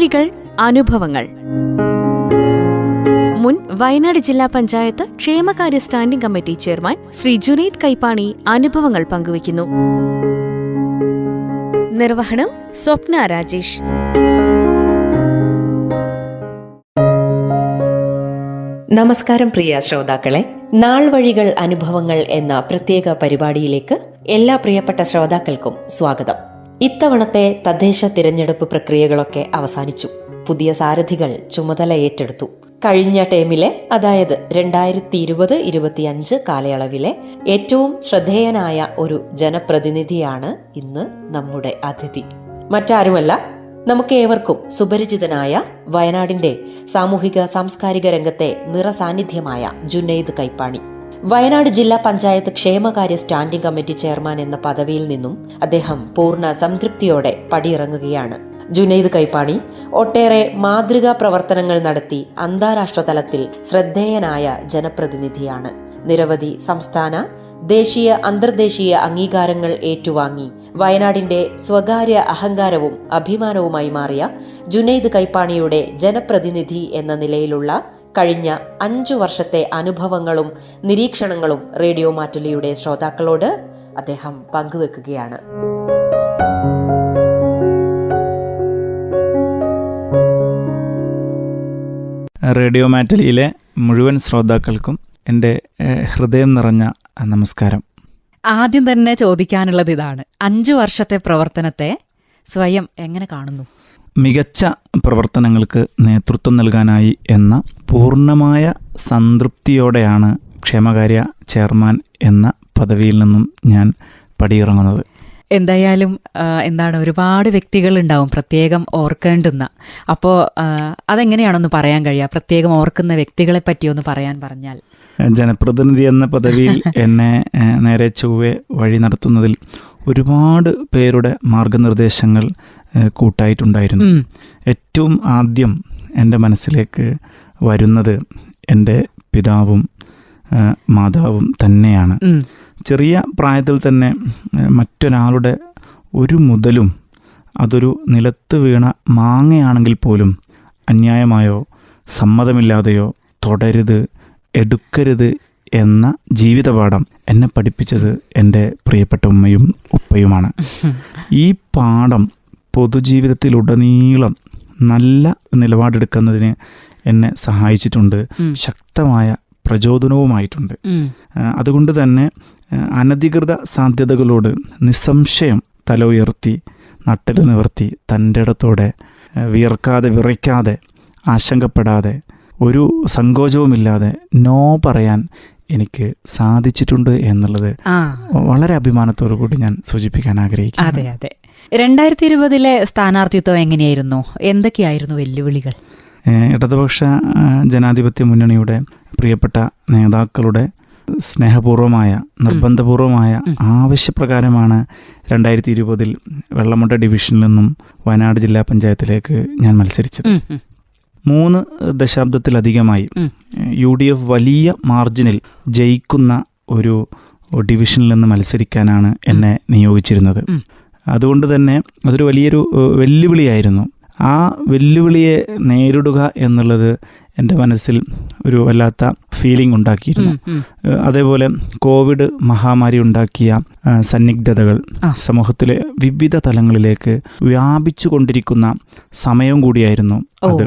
നാൾവഴികൾ അനുഭവങ്ങൾ. മുൻ വയനാട് ജില്ലാ പഞ്ചായത്ത് ക്ഷേമകാര്യ standing committee chairman Shri Junaid Kaippani അനുഭവങ്ങൾ പങ്കുവയ്ക്കുന്നു. നിർവഹണം സ്വപ്ന രാജേഷ്. നമസ്കാരം പ്രിയ ശ്രോതാക്കളെ. നാൾ വഴികൾ അനുഭവങ്ങൾ എന്ന പ്രത്യേക പരിപാടിയിലേക്ക് എല്ലാ പ്രിയപ്പെട്ട ശ്രോതാക്കൾക്കും സ്വാഗതം. ഇത്തവണത്തെ തദ്ദേശ തിരഞ്ഞെടുപ്പ് പ്രക്രിയകളൊക്കെ അവസാനിച്ചു. പുതിയ സാരഥികൾ ചുമതല ഏറ്റെടുത്തു. കഴിഞ്ഞ ടേമിലെ അതായത് രണ്ടായിരത്തി ഇരുപത് ഇരുപത്തിയഞ്ച് കാലയളവിലെ ഏറ്റവും ശ്രദ്ധേയനായ ഒരു ജനപ്രതിനിധിയാണ് ഇന്ന് നമ്മുടെ അതിഥി. മറ്റാരുമല്ല നമുക്ക് ഏവർക്കും സുപരിചിതനായ വയനാടിന്റെ സാമൂഹിക സാംസ്കാരിക രംഗത്തെ നിറസാന്നിധ്യമായ ജുനൈദ് കൈപ്പാണി. വയനാട് ജില്ലാ പഞ്ചായത്ത് ക്ഷേമകാര്യ സ്റ്റാൻഡിംഗ് കമ്മിറ്റി ചെയർമാൻ എന്ന പദവിയിൽ നിന്നും അദ്ദേഹം പൂർണ സംതൃപ്തിയോടെ പടിയിറങ്ങുകയാണ്. ജുനൈദ് കൈപ്പാണി ഒട്ടേറെ മാതൃകാ പ്രവർത്തനങ്ങൾ നടത്തി അന്താരാഷ്ട്ര തലത്തിൽ ശ്രദ്ധേയനായ ജനപ്രതിനിധിയാണ്. നിരവധി സംസ്ഥാന ദേശീയ അന്തർദേശീയ അംഗീകാരങ്ങൾ ഏറ്റുവാങ്ങി. വയനാടിന്റെ സ്വകാര്യ അഹങ്കാരവും അഭിമാനവുമായി മാറിയ ജുനൈദ് കൈപ്പാണിയുടെ ജനപ്രതിനിധി എന്ന നിലയിലുള്ള കഴിഞ്ഞ അഞ്ചു വർഷത്തെ അനുഭവങ്ങളും നിരീക്ഷണങ്ങളും റേഡിയോ മാറ്റുലിയുടെ ശ്രോതാക്കളോട് അദ്ദേഹം പങ്കുവെക്കുകയാണ്. റേഡിയോ മാറ്റലിയിലെ മുഴുവൻ ശ്രോതാക്കൾക്കും എന്റെ ഹൃദയം നിറഞ്ഞ നമസ്കാരം. ആദ്യം തന്നെ ചോദിക്കാനുള്ളത് ഇതാണ്. അഞ്ചു വർഷത്തെ പ്രവർത്തനത്തെ സ്വയം എങ്ങനെ കാണുന്നു? മികച്ച പ്രവർത്തനങ്ങൾക്ക് നേതൃത്വം നൽകാനായി എന്ന പൂർണമായ സംതൃപ്തിയോടെയാണ് ക്ഷേമകാര്യ ചെയർമാൻ എന്ന പദവിയിൽ നിന്നും ഞാൻ പടിയിറങ്ങുന്നത്. എന്തായാലും എന്താണ് ഒരുപാട് വ്യക്തികളുണ്ടാവും പ്രത്യേകം ഓർക്കേണ്ടുന്ന. അപ്പോൾ അതെങ്ങനെയാണൊന്ന് പറയാൻ കഴിയുക പ്രത്യേകം ഓർക്കുന്ന വ്യക്തികളെ പറ്റിയൊന്ന് പറയാൻ പറഞ്ഞാൽ. ജനപ്രതിനിധി എന്ന പദവിയിൽ എന്നെ നേരെ ചൊവ്വെ വഴി നടത്തുന്നതിൽ ഒരുപാട് പേരുടെ മാർഗനിർദ്ദേശങ്ങൾ കൂട്ടായിട്ടുണ്ടായിരുന്നു. ഏറ്റവും ആദ്യം എന്റെ മനസ്സിലേക്ക് വരുന്നത് എന്റെ പിതാവും മാതാവും തന്നെയാണ്. ചെറിയ പ്രായത്തിൽ തന്നെ മറ്റൊരാളുടെ ഒരു മുതലും അതൊരു നിലത്ത് വീണ മാങ്ങയാണെങ്കിൽ പോലും അന്യായമായോ സമ്മതമില്ലാതെയോ തുടരുത് എടുക്കരുത് എന്ന ജീവിതപാഠം എന്നെ പഠിപ്പിച്ചത് എന്റെ പ്രിയപ്പെട്ട ഉമ്മയും ഉപ്പയുമാണ്. ഈ പാഠം പൊതുജീവിതത്തിലുടനീളം നല്ല നിലപാടെടുക്കുന്നതിന് എന്നെ സഹായിച്ചിട്ടുണ്ട്. ശക്തമായ പ്രചോദനവുമായിട്ടുണ്ട്. അതുകൊണ്ട് തന്നെ അനധികൃത സാധ്യതകളോട് നിസ്സംശയം തല ഉയർത്തി നട്ടൽ നിവർത്തി തന്റെ ഇടത്തോടെ വിയർക്കാതെ വിറയ്ക്കാതെ ആശങ്കപ്പെടാതെ ഒരു സങ്കോചവുമില്ലാതെ നോ പറയാൻ എനിക്ക് സാധിച്ചിട്ടുണ്ട് എന്നുള്ളത് വളരെ അഭിമാനത്തോടു കൂടി ഞാൻ സൂചിപ്പിക്കാൻ ആഗ്രഹിക്കുന്നു. അതെ അതെ. രണ്ടായിരത്തി ഇരുപതിലെ സ്ഥാനാർത്ഥിത്വം എങ്ങനെയായിരുന്നു? എന്തൊക്കെയായിരുന്നു വെല്ലുവിളികൾ? ഇടതുപക്ഷ ജനാധിപത്യ മുന്നണിയുടെ പ്രിയപ്പെട്ട നേതാക്കളുടെ സ്നേഹപൂർവമായ നിർബന്ധപൂർവമായ ആവശ്യപ്രകാരമാണ് രണ്ടായിരത്തി ഇരുപതിൽ വെള്ളമുട്ട ഡിവിഷനിൽ നിന്നും വയനാട് ജില്ലാ പഞ്ചായത്തിലേക്ക് ഞാൻ മത്സരിച്ചത്. മൂന്ന് ദശാബ്ദത്തിലധികമായി യു ഡി എഫ് വലിയ മാർജിനിൽ ജയിക്കുന്ന ഒരു ഡിവിഷനിൽ നിന്ന് മത്സരിക്കാനാണ് എന്നെ നിയോഗിച്ചിരുന്നത്. അതുകൊണ്ട് തന്നെ അതൊരു വലിയൊരു വെല്ലുവിളിയായിരുന്നു. ആ വെല്ലുവിളിയെ നേരിടുക എന്നുള്ളത് എന്റെ മനസ്സിൽ ഒരു വല്ലാത്ത ഫീലിംഗ് ഉണ്ടാക്കിയിരുന്നു. അതേപോലെ കോവിഡ് മഹാമാരി ഉണ്ടാക്കിയ സന്നിഗ്ധതകൾ സമൂഹത്തിലെ വിവിധ തലങ്ങളിലേക്ക് വ്യാപിച്ചു കൊണ്ടിരിക്കുന്ന സമയം കൂടിയായിരുന്നു അത്.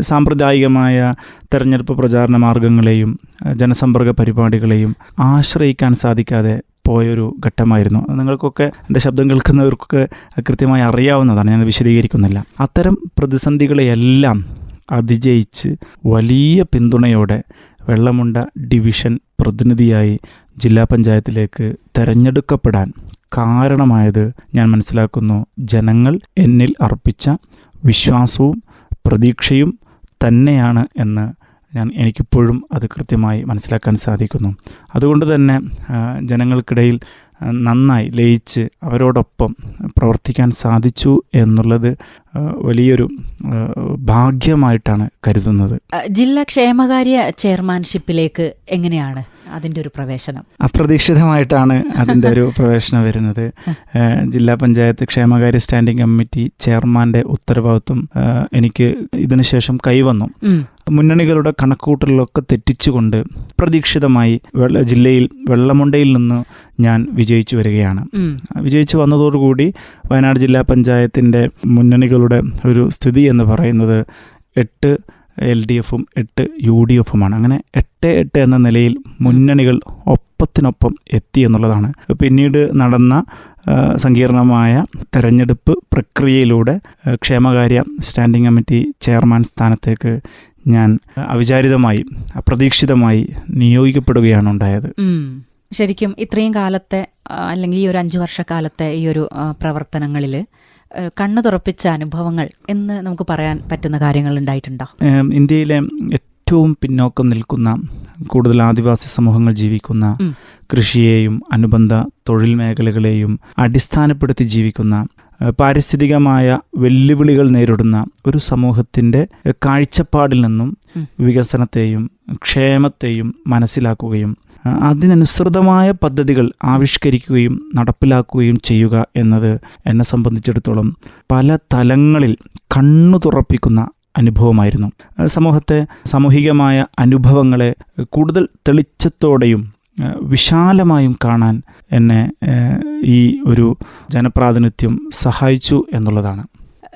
സാമ്പ്രദായികമായ തെരഞ്ഞെടുപ്പ് പ്രചാരണ മാർഗങ്ങളെയും ജനസമ്പർക്ക പരിപാടികളെയും ആശ്രയിക്കാൻ സാധിക്കാതെ പോയൊരു ഘട്ടമായിരുന്നു. നിങ്ങൾക്കൊക്കെ എന്റെ ശബ്ദം കേൾക്കുന്നവർക്കൊക്കെ കൃത്യമായി അറിയാവുന്നതാണ്. ഞാൻ വിശദീകരിക്കുന്നില്ല. അത്തരം പ്രതിസന്ധികളെയെല്ലാം അതിജയിച്ച് വലിയ പിന്തുണയോടെ വെള്ളമുണ്ട ഡിവിഷൻ പ്രതിനിധിയായി ജില്ലാ പഞ്ചായത്തിലേക്ക് തെരഞ്ഞെടുക്കപ്പെടാൻ കാരണമായത് ഞാൻ മനസ്സിലാക്കുന്നു. ജനങ്ങൾ എന്നിൽ അർപ്പിച്ച വിശ്വാസവും പ്രതീക്ഷയും തന്നെയാണ് എന്ന് ഞാൻ എനിക്കിപ്പോഴും അത് കൃത്യമായി മനസ്സിലാക്കാൻ സാധിക്കുന്നു. അതുകൊണ്ട് തന്നെ ജനങ്ങൾക്കിടയിൽ നന്നായി ലയിച്ച് അവരോടൊപ്പം പ്രവർത്തിക്കാൻ സാധിച്ചു എന്നുള്ളത് വലിയൊരു ഭാഗ്യമായിട്ടാണ് കരുതുന്നത്. ജില്ലാ ക്ഷേമകാര്യ ചെയർമാൻഷിപ്പിലേക്ക് എങ്ങനെയാണ് അതിന്റെ ഒരു പ്രവേശനം? അപ്രതീക്ഷിതമായിട്ടാണ് അതിന്റെ ഒരു പ്രവേശനം വരുന്നത്. ജില്ലാ പഞ്ചായത്ത് ക്ഷേമകാര്യ സ്റ്റാൻഡിംഗ് കമ്മിറ്റി ചെയർമാന്റെ ഉത്തരവാദിത്വം എനിക്ക് ഇതിനുശേഷം കൈവന്നു. മുന്നണികളുടെ കണക്കുകൂട്ടലിലൊക്കെ തെറ്റിച്ചുകൊണ്ട് പ്രതീക്ഷിതമായി വെള്ള ജില്ലയിൽ വെള്ളമുണ്ടയിൽ നിന്ന് ഞാൻ വിജയിച്ചു വരികയാണ്. വിജയിച്ചു വന്നതോടുകൂടി വയനാട് ജില്ലാ പഞ്ചായത്തിന്റെ മുന്നണികളുടെ ഒരു സ്ഥിതി എന്ന് പറയുന്നത് എട്ട് എൽ ഡി എഫും എട്ട് യു ഡി എഫുമാണ്. അങ്ങനെ എട്ട് എട്ട് എന്ന നിലയിൽ മുന്നണികൾ ഒപ്പത്തിനൊപ്പം എത്തി എന്നുള്ളതാണ്. പിന്നീട് നടന്ന സങ്കീർണമായ തെരഞ്ഞെടുപ്പ് പ്രക്രിയയിലൂടെ ക്ഷേമകാര്യ സ്റ്റാൻഡിംഗ് കമ്മിറ്റി ചെയർമാൻ സ്ഥാനത്തേക്ക് ഞാൻ അവിചാരിതമായി അപ്രതീക്ഷിതമായി നിയോഗിക്കപ്പെടുകയാണ് ഉണ്ടായത് ശരിക്കും ഇത്രയും കാലത്തെ അല്ലെങ്കിൽ ഈ ഒരു അഞ്ചു വർഷക്കാലത്തെ ഈ ഒരു പ്രവർത്തനങ്ങളിൽ കണ്ണു തുറപ്പിച്ച അനുഭവങ്ങൾ എന്ന് നമുക്ക് പറയാൻ പറ്റുന്ന കാര്യങ്ങൾ ഉണ്ടായിട്ടുണ്ടോ? ഇന്ത്യയിലെ ഏറ്റവും പിന്നോക്കം നിൽക്കുന്ന കൂടുതൽ ആദിവാസി സമൂഹങ്ങൾ ജീവിക്കുന്ന കൃഷിയെയും അനുബന്ധ തൊഴിൽ മേഖലകളെയും അടിസ്ഥാനപ്പെടുത്തി ജീവിക്കുന്ന പാരിസ്ഥിതികമായ വെല്ലുവിളികൾ നേരിടുന്ന ഒരു സമൂഹത്തിന്റെ കാഴ്ചപ്പാടിൽ നിന്നും വികസനത്തെയും ക്ഷേമത്തെയും മനസ്സിലാക്കുകയും അതിനനുസൃതമായ പദ്ധതികൾ ആവിഷ്കരിക്കുകയും നടപ്പിലാക്കുകയും ചെയ്യുക എന്നത് എന്നെ സംബന്ധിച്ചിടത്തോളം പല തലങ്ങളിൽ കണ്ണു തുറപ്പിക്കുന്ന അനുഭവമായിരുന്നു. സമൂഹത്തെ സാമൂഹികമായ അനുഭവങ്ങളെ കൂടുതൽ തെളിച്ചത്തോടെയും വിശാലമായും കാണാൻ എന്നെ ഈ ഒരു ജനപ്രാതിനിധ്യം സഹായിച്ചു എന്നുള്ളതാണ്.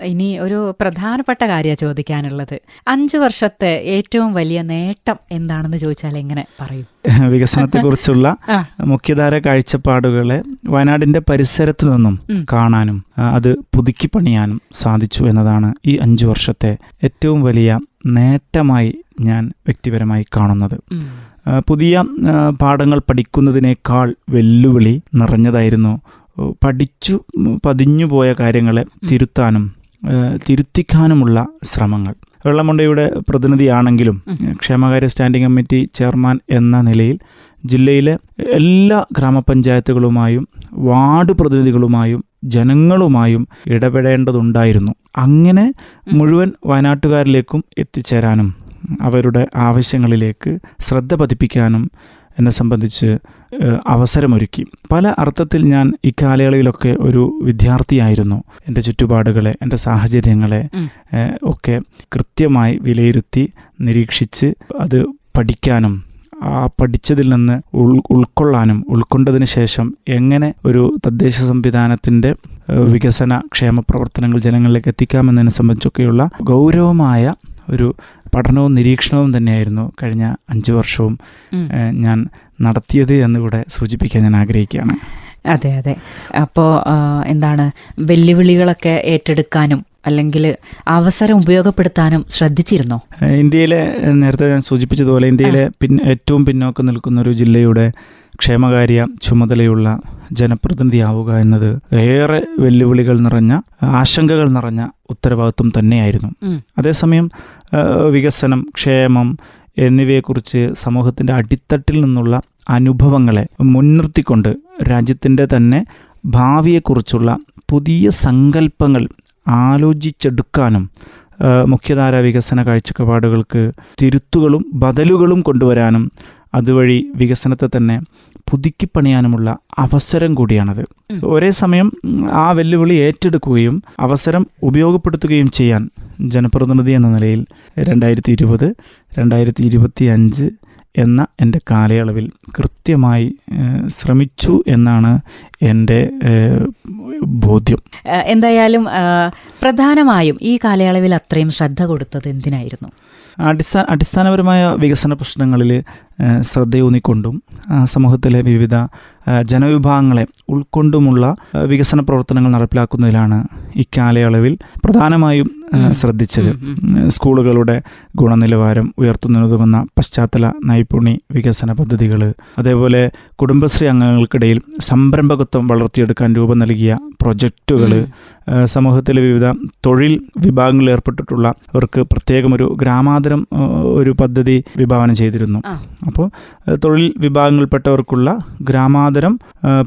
ഇനി ഒരു പ്രധാനപ്പെട്ട കാര്യമാണ് ചോദിക്കാനുള്ളത്. അഞ്ചു വർഷത്തെ ഏറ്റവും വലിയ നേട്ടം എന്താണെന്ന് ചോദിച്ചാൽ എങ്ങനെ പറയും? വികസനത്തെക്കുറിച്ചുള്ള കുറിച്ചുള്ള മുഖ്യധാര കാഴ്ചപ്പാടുകളെ വയനാടിന്റെ പരിസരത്ത് നിന്നും കാണാനും അത് പുതുക്കി പണിയാനും സാധിച്ചു എന്നതാണ് ഈ അഞ്ചു വർഷത്തെ ഏറ്റവും വലിയ നേട്ടമായി ഞാൻ വ്യക്തിപരമായി കാണുന്നത്. പുതിയ പാഠങ്ങൾ പഠിക്കുന്നതിനേക്കാൾ വെല്ലുവിളി നിറഞ്ഞതായിരുന്നു. പഠിച്ചു പതിഞ്ഞു പോയ കാര്യങ്ങളെ തിരുത്താനും തിരുത്തിക്കാനുമുള്ള ശ്രമങ്ങൾ. വെള്ളമുണ്ടയുടെ പ്രതിനിധിയാണെങ്കിലും ക്ഷേമകാര്യ സ്റ്റാൻഡിംഗ് കമ്മിറ്റി ചെയർമാൻ എന്ന നിലയിൽ ജില്ലയിലെ എല്ലാ ഗ്രാമപഞ്ചായത്തുകളുമായും വാർഡ് പ്രതിനിധികളുമായും ജനങ്ങളുമായും ഇടപെടേണ്ടതുണ്ടായിരുന്നു. അങ്ങനെ മുഴുവൻ വയനാട്ടുകാരിലേക്കും എത്തിച്ചേരാനും അവരുടെ ആവശ്യങ്ങളിലേക്ക് ശ്രദ്ധ പതിപ്പിക്കാനും എന്നെ സംബന്ധിച്ച് അവസരമൊരുക്കി. പല അർത്ഥത്തിൽ ഞാൻ ഇക്കാലയളവിലൊക്കെ ഒരു വിദ്യാർത്ഥിയായിരുന്നു. എന്റെ ചുറ്റുപാടുകളെ എന്റെ സാഹചര്യങ്ങളെ ഒക്കെ കൃത്യമായി വിലയിരുത്തി നിരീക്ഷിച്ച് അത് പഠിക്കാനും ആ പഠിച്ചതിൽ നിന്ന് ഉൾ ഉൾക്കൊള്ളാനും ഉൾക്കൊണ്ടതിന് ശേഷം എങ്ങനെ ഒരു തദ്ദേശ സംവിധാനത്തിന്റെ വികസന ക്ഷേമ പ്രവർത്തനങ്ങൾ ജനങ്ങളിലേക്ക് എത്തിക്കാമെന്നതിനെ സംബന്ധിച്ചൊക്കെയുള്ള ഗൗരവമായ ഒരു പഠനവും നിരീക്ഷണവും തന്നെയായിരുന്നു കഴിഞ്ഞ അഞ്ച് വർഷവും ഞാൻ നടത്തിയത് എന്നുകൂടെ സൂചിപ്പിക്കാൻ ഞാൻ ആഗ്രഹിക്കുകയാണ്. അതെ അതെ. അപ്പോൾ എന്താണ് വെല്ലുവിളികളൊക്കെ ഏറ്റെടുക്കാനും അല്ലെങ്കിൽ അവസരം ഉപയോഗപ്പെടുത്താനും ശ്രദ്ധിച്ചിരുന്നോ? ഇന്ത്യയിലെ നേരത്തെ ഞാൻ സൂചിപ്പിച്ചതുപോലെ ഇന്ത്യയിലെ പിന്നെ ഏറ്റവും പിന്നോക്കം നിൽക്കുന്ന ഒരു ജില്ലയുടെ ക്ഷേമകാര്യ ചുമതലയുള്ള ജനപ്രതിനിധിയാവുക എന്നത് ഏറെ വെല്ലുവിളികൾ നിറഞ്ഞ ആശങ്കകൾ നിറഞ്ഞ ഉത്തരവാദിത്വം തന്നെയായിരുന്നു. അതേസമയം വികസനം ക്ഷേമം എന്നിവയെക്കുറിച്ച് സമൂഹത്തിന്റെ അടിത്തട്ടിൽ നിന്നുള്ള അനുഭവങ്ങളെ മുൻനിർത്തിക്കൊണ്ട് രാജ്യത്തിന്റെ തന്നെ ഭാവിയെക്കുറിച്ചുള്ള പുതിയ സങ്കല്പങ്ങൾ ആലോചിച്ചെടുക്കാനും മുഖ്യധാരാ വികസന കാഴ്ചപ്പാടുകൾക്ക് തിരുത്തുകളും ബദലുകളും കൊണ്ടുവരാനും അതുവഴി വികസനത്തെ തന്നെ പുതുക്കിപ്പണിയാനുമുള്ള അവസരം കൂടിയാണത്. ഒരേ സമയം ആ വെല്ലുവിളി ഏറ്റെടുക്കുകയും അവസരം ഉപയോഗപ്പെടുത്തുകയും ചെയ്യാൻ ജനപ്രതിനിധി എന്ന നിലയിൽ രണ്ടായിരത്തി ഇരുപത് രണ്ടായിരത്തി ഇരുപത്തി അഞ്ച് എന്ന എന്റെ കാലയളവിൽ കൃത്യമായി ശ്രമിച്ചു എന്നാണ് എന്റെ ബോധ്യം. എന്തായാലും പ്രധാനമായും ഈ കാലയളവിൽ അത്രയും ശ്രദ്ധ കൊടുത്തത് എന്തിനായിരുന്നു? അടിസ്ഥാന അടിസ്ഥാനപരമായ വികസന പ്രശ്നങ്ങളിൽ ശ്രദ്ധയൂന്നിക്കൊണ്ടും സമൂഹത്തിലെ വിവിധ ജനവിഭാഗങ്ങളെ ഉൾക്കൊണ്ടുമുള്ള വികസന പ്രവർത്തനങ്ങൾ നടപ്പിലാക്കുന്നതിലാണ് ഇക്കാലയളവിൽ പ്രധാനമായും ശ്രദ്ധിച്ചത്. സ്കൂളുകളുടെ ഗുണനിലവാരം ഉയർത്തുന്നതുമെന്ന പശ്ചാത്തല നൈപുണി വികസന പദ്ധതികൾ അതേപോലെ കുടുംബശ്രീ അംഗങ്ങൾക്കിടയിൽ സംരംഭകത്വം വളർത്തിയെടുക്കാൻ രൂപം നൽകിയ പ്രൊജക്റ്റുകൾ. സമൂഹത്തിലെ വിവിധ തൊഴിൽ വിഭാഗങ്ങളിൽ ഏർപ്പെട്ടിട്ടുള്ളവർക്ക് പ്രത്യേകം ഒരു ഗ്രാമാന്തരം ഒരു പദ്ധതി വിഭാവനം ചെയ്തിരുന്നു അപ്പോൾ തൊഴിൽ വിഭാഗങ്ങളിൽപ്പെട്ടവർക്കുള്ള ഗ്രാമാന്തരം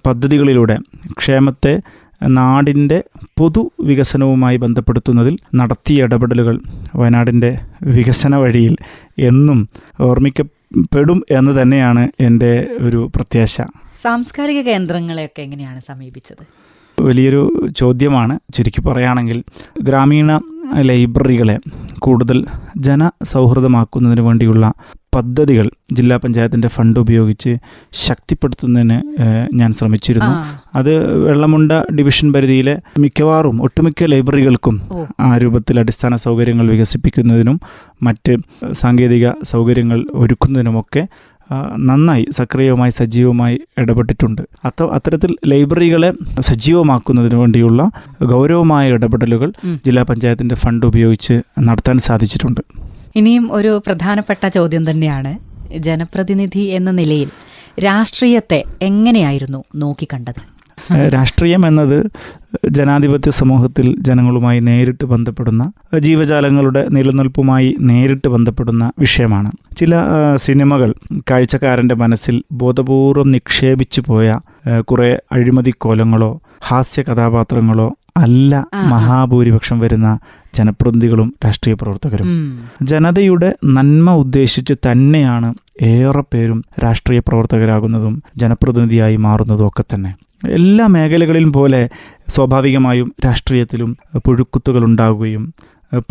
പദ്ധതികളിലൂടെ ക്ഷേമത്തെ നാടിന്റെ പൊതു വികസനവുമായി ബന്ധപ്പെടുത്തുന്നതിൽ നടത്തിയ ഇടപെടലുകൾ വയനാടിന്റെ വികസന വഴിയിൽ എന്നും ഓർമ്മിക്കപ്പെടും എന്ന് തന്നെയാണ് എന്റെ ഒരു പ്രത്യാശ. സാംസ്കാരിക കേന്ദ്രങ്ങളെയൊക്കെ എങ്ങനെയാണ് സമീപിച്ചത്? വലിയൊരു ചോദ്യമാണ്. ചുരുക്കി പറയുകയാണെങ്കിൽ ഗ്രാമീണ ലൈബ്രറികളെ കൂടുതൽ ജനസൗഹൃദമാക്കുന്നതിന് വേണ്ടിയുള്ള പദ്ധതികൾ ജില്ലാ പഞ്ചായത്തിന്റെ ഫണ്ട് ഉപയോഗിച്ച് ശക്തിപ്പെടുത്തുന്നതിന് ഞാൻ ശ്രമിച്ചിരുന്നു. അത് വെള്ളമുണ്ട ഡിവിഷൻ പരിധിയിലെ മിക്കവാറും ഒട്ടുമിക്ക ലൈബ്രറികൾക്കും ആ രൂപത്തിൽ അടിസ്ഥാന സൗകര്യങ്ങൾ വികസിപ്പിക്കുന്നതിനും മറ്റ് സാങ്കേതിക സൗകര്യങ്ങൾ ഒരുക്കുന്നതിനുമൊക്കെ നന്നായി സക്രിയവുമായി സജീവമായി ഇടപെട്ടിട്ടുണ്ട്. അത്ത അത്തരത്തിൽ ലൈബ്രറികളെ സജീവമാക്കുന്നതിന് വേണ്ടിയുള്ള ഗൗരവമായ ഇടപെടലുകൾ ജില്ലാ പഞ്ചായത്തിന്റെ ഫണ്ട് ഉപയോഗിച്ച് നടത്താൻ സാധിച്ചിട്ടുണ്ട്. ഇനിയും ഒരു പ്രധാനപ്പെട്ട ചോദ്യം തന്നെയാണ്. ജനപ്രതിനിധി എന്ന നിലയിൽ രാഷ്ട്രീയത്തെ എങ്ങനെയായിരുന്നു നോക്കിക്കണ്ടത്? രാഷ്ട്രീയം എന്നത് ജനാധിപത്യ സമൂഹത്തിൽ ജനങ്ങളുമായി നേരിട്ട് ബന്ധപ്പെടുന്ന ജീവജാലങ്ങളുടെ നിലനിൽപ്പുമായി നേരിട്ട് ബന്ധപ്പെടുന്ന വിഷയമാണ്. ചില സിനിമകൾ കാഴ്ചക്കാരന്റെ മനസ്സിൽ ബോധപൂർവം നിക്ഷേപിച്ചു പോയ കുറേ അഴിമതി കോലങ്ങളോ ഹാസ്യ കഥാപാത്രങ്ങളോ അല്ല. മഹാഭൂരിപക്ഷം വരുന്ന ജനപ്രതിനിധികളും രാഷ്ട്രീയ പ്രവർത്തകരും. ജനതയുടെ നന്മ ഉദ്ദേശിച്ച് തന്നെയാണ് ഏറെ പേരും രാഷ്ട്രീയ പ്രവർത്തകരാകുന്നതും ജനപ്രതിനിധിയായി മാറുന്നതും ഒക്കെ തന്നെ. എല്ലാ മേഖലകളിലും പോലെ സ്വാഭാവികമായും രാഷ്ട്രീയത്തിലും പുഴുക്കുത്തുകൾ ഉണ്ടാകുകയും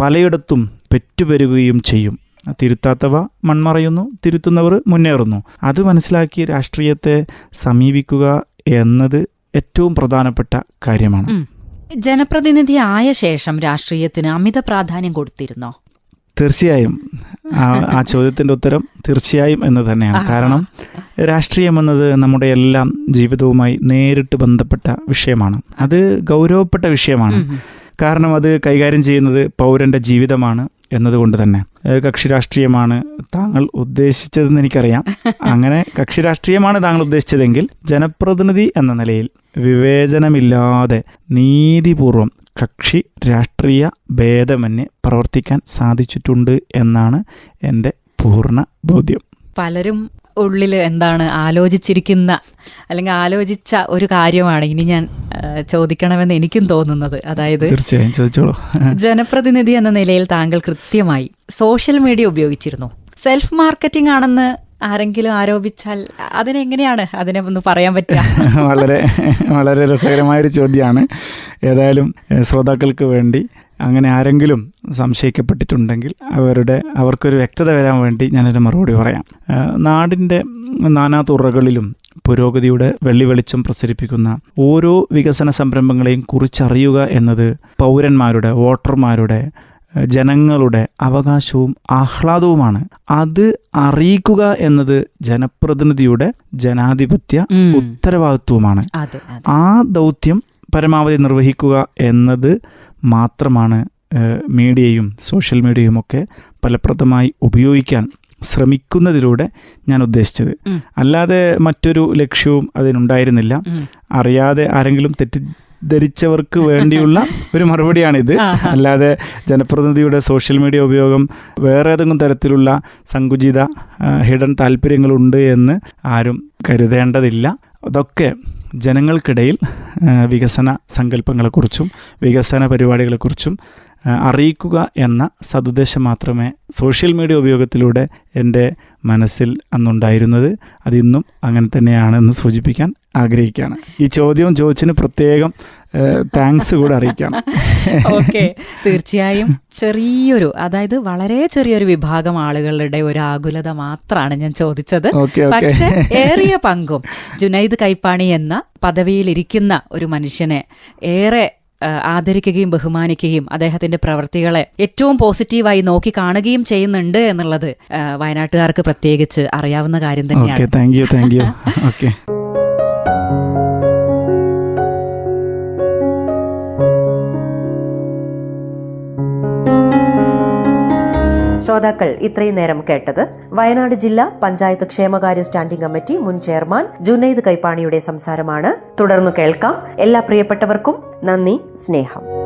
പലയിടത്തും പെറ്റുപെരുകയും ചെയ്യും. തിരുത്താത്തവ മൺമറയുന്നു തിരുത്തുന്നവർ മുന്നേറുന്നു. അത് മനസ്സിലാക്കി രാഷ്ട്രീയത്തെ സമീപിക്കുക എന്നത് ഏറ്റവും പ്രധാനപ്പെട്ട കാര്യമാണ്. ജനപ്രതിനിധി ആയ ശേഷം രാഷ്ട്രീയത്തിന് അമിത പ്രാധാന്യം കൊടുത്തിരുന്നോ? തീർച്ചയായും. ആ ചോദ്യത്തിന്റെ ഉത്തരം തീർച്ചയായും എന്ന് തന്നെയാണ്. കാരണം രാഷ്ട്രീയം എന്നത് നമ്മുടെ എല്ലാം ജീവിതവുമായി നേരിട്ട് ബന്ധപ്പെട്ട വിഷയമാണ്. അത് ഗൗരവപ്പെട്ട വിഷയമാണ്. കാരണം അത് കൈകാര്യം ചെയ്യുന്നത് പൗരന്റെ ജീവിതമാണ് എന്നതുകൊണ്ട് തന്നെ. കക്ഷി രാഷ്ട്രീയമാണ് താങ്കൾ ഉദ്ദേശിച്ചതെന്ന് എനിക്കറിയാം. അങ്ങനെ കക്ഷി രാഷ്ട്രീയമാണ് താങ്കൾ ഉദ്ദേശിച്ചതെങ്കിൽ ജനപ്രതിനിധി എന്ന നിലയിൽ വിവേചനമില്ലാതെ നീതിപൂർവം കക്ഷി രാഷ്ട്രീയ ഭേദമന്യേ പ്രവർത്തിക്കാൻ സാധിച്ചിട്ടുണ്ട് എന്നാണ് എന്റെ പൂർണ ബോധ്യം. പലരും ഉള്ളിൽ എന്താണ് ആലോചിച്ചിരിക്കുന്ന അല്ലെങ്കിൽ ആലോചിച്ച ഒരു കാര്യമാണ് ഇനി ഞാൻ ചോദിക്കണമെന്ന് എനിക്കും തോന്നുന്നത്. അതായത് തീർച്ചയായും ചോദിച്ചോളൂ. ജനപ്രതിനിധി എന്ന നിലയിൽ താങ്കൾ കൃത്യമായി സോഷ്യൽ മീഡിയ ഉപയോഗിച്ചിരുന്നു. സെൽഫ് മാർക്കറ്റിംഗ് ആണെന്ന് ആരെങ്കിലും ആരോപിച്ചാൽ അതിനെങ്ങനെയാണ് അതിനെ ഒന്ന് പറയാൻ പറ്റുക? വളരെ വളരെ രസകരമായൊരു ചോദ്യമാണ്. ഏതായാലും ശ്രോതാക്കൾക്ക് വേണ്ടി അങ്ങനെ ആരെങ്കിലും സംശയിക്കപ്പെട്ടിട്ടുണ്ടെങ്കിൽ അവരുടെ അവർക്കൊരു വ്യക്തത വരാൻ വേണ്ടി ഞാനൊരു മറുപടി പറയാം. നാടിന്റെ നാനാ തുറകളിലും പുരോഗതിയുടെ വെള്ളി വെളിച്ചം പ്രസരിപ്പിക്കുന്ന ഓരോ വികസന സംരംഭങ്ങളെയും കുറിച്ചറിയുക എന്നത് പൗരന്മാരുടെ വോട്ടർമാരുടെ ജനങ്ങളുടെ അവകാശവും ആഹ്ലാദവുമാണ്. അത് അറിയിക്കുക എന്നത് ജനപ്രതിനിധിയുടെ ജനാധിപത്യ ഉത്തരവാദിത്വമാണ് ആ ദൗത്യം പരമാവധി നിർവഹിക്കുക എന്നത് മാത്രമാണ് മീഡിയയും സോഷ്യൽ മീഡിയയും ഒക്കെ ഫലപ്രദമായി ഉപയോഗിക്കാൻ ശ്രമിക്കുന്നതിലൂടെ ഞാൻ ഉദ്ദേശിച്ചത്. അല്ലാതെ മറ്റൊരു ലക്ഷ്യവും അതിനുണ്ടായിരുന്നില്ല. അറിയാതെ ആരെങ്കിലും തെറ്റിദ്ധരിച്ചവർക്ക് വേണ്ടിയുള്ള ഒരു മറുപടിയാണിത്. അല്ലാതെ ജനപ്രതിനിധിയുടെ സോഷ്യൽ മീഡിയ ഉപയോഗം വേറെ ഏതെങ്കിലും തരത്തിലുള്ള സങ്കുചിത ഹിഡൻ താല്പര്യങ്ങളുണ്ട് എന്ന് ആരും കരുതേണ്ടതില്ല. അതൊക്കെ ജനങ്ങൾക്കിടയിൽ വികസന സങ്കല്പങ്ങളെക്കുറിച്ചും വികസന പരിപാടികളെക്കുറിച്ചും അറിയിക്കുക എന്ന സതുദ്ദേശം മാത്രമേ സോഷ്യൽ മീഡിയ ഉപയോഗത്തിലൂടെ എന്റെ മനസ്സിൽ അന്നുണ്ടായിരുന്നത്. അതിന്നും അങ്ങനെ തന്നെയാണെന്ന് സൂചിപ്പിക്കാൻ ആഗ്രഹിക്കുകയാണ്. ഈ ചോദ്യവും ചോദിച്ചതിന് പ്രത്യേകം താങ്ക്സ് കൂടെ അറിയിക്കണം ഓക്കെ. തീർച്ചയായും ചെറിയൊരു അതായത് വളരെ ചെറിയൊരു വിഭാഗം ആളുകളുടെ ഒരു ആകുലത മാത്രമാണ് ഞാൻ ചോദിച്ചത്. പക്ഷെ ഏറിയ പങ്കും ജുനൈദ് കൈപ്പാണി എന്ന പദവിയിലിരിക്കുന്ന ഒരു മനുഷ്യനെ ഏറെ ആദരിക്കുകയും ബഹുമാനിക്കുകയും അദ്ദേഹത്തിന്റെ പ്രവൃത്തികളെ ഏറ്റവും പോസിറ്റീവായി നോക്കി കാണുകയും ചെയ്യുന്നുണ്ട് എന്നുള്ളത് വയനാട്ടുകാർക്ക് പ്രത്യേകിച്ച് അറിയാവുന്ന കാര്യം തന്നെയാണ്. Thank you thank you okay. ശ്രോതാക്കൾ ഇത്രയും നേരം കേട്ടത് വയനാട് ജില്ലാ പഞ്ചായത്ത് ക്ഷേമകാര്യ സ്റ്റാൻഡിംഗ് കമ്മിറ്റി മുൻ ചെയർമാൻ ജുനൈദ് കൈപ്പാണിയുടെ സംസാരമാണ്. തുടർന്ന് കേൾക്കാം. എല്ലാ പ്രിയപ്പെട്ടവർക്കും നന്ദി സ്നേഹം.